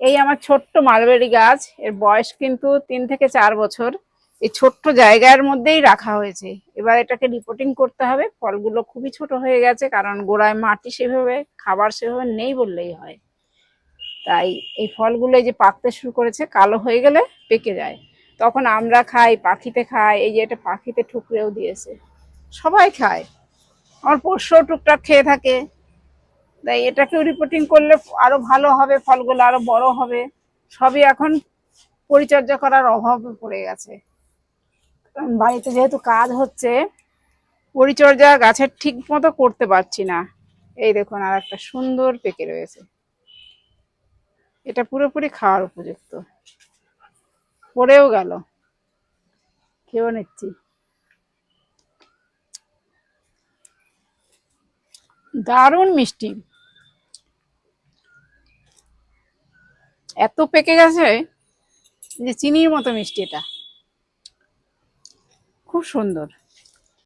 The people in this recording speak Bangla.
এই আমার ছোট্ট মালবেরি গাছ, এর বয়স কিন্তু তিন থেকে চার বছর। এই ছোট্ট জায়গার মধ্যেই রাখা হয়েছে। এবার এটাকে রিপোর্টিং করতে হবে। ফলগুলো খুবই ছোট হয়ে গেছে, কারণ গোড়ায় মাটি সেভাবে, খাবার সেভাবে নেই বললেই হয়। তাই এই ফলগুলো এই যে পাকতে শুরু করেছে, কালো হয়ে গেলে পেকে যায়। তখন আমরা খাই, পাখিতে খাই, এই যে এটা পাখিতে ঠুকরেও দিয়েছে। সবাই খায়। আমার পোষ্যও টুকটাক খেয়ে থাকে। তাই এটাকেও রিপোর্টিং করলে আরও ভালো হবে, ফলগুলো আরও বড় হবে। সবই এখন পরিচর্যা করার অভাবে পড়ে গেছে। কারণ বাড়িতে যেহেতু কাজ হচ্ছে, পরিচর্যা গাছের ঠিক মতো করতে পারছি না। এই দেখুন, আর একটা সুন্দর পেকে রয়েছে। এটা পুরোপুরি খাওয়ার উপযুক্ত। পড়েও গেল। খেয়েও নিচ্ছি। দারুণ মিষ্টি। এত পেকে গেছে যে চিনির মতো মিষ্টি এটা। খুব সুন্দর।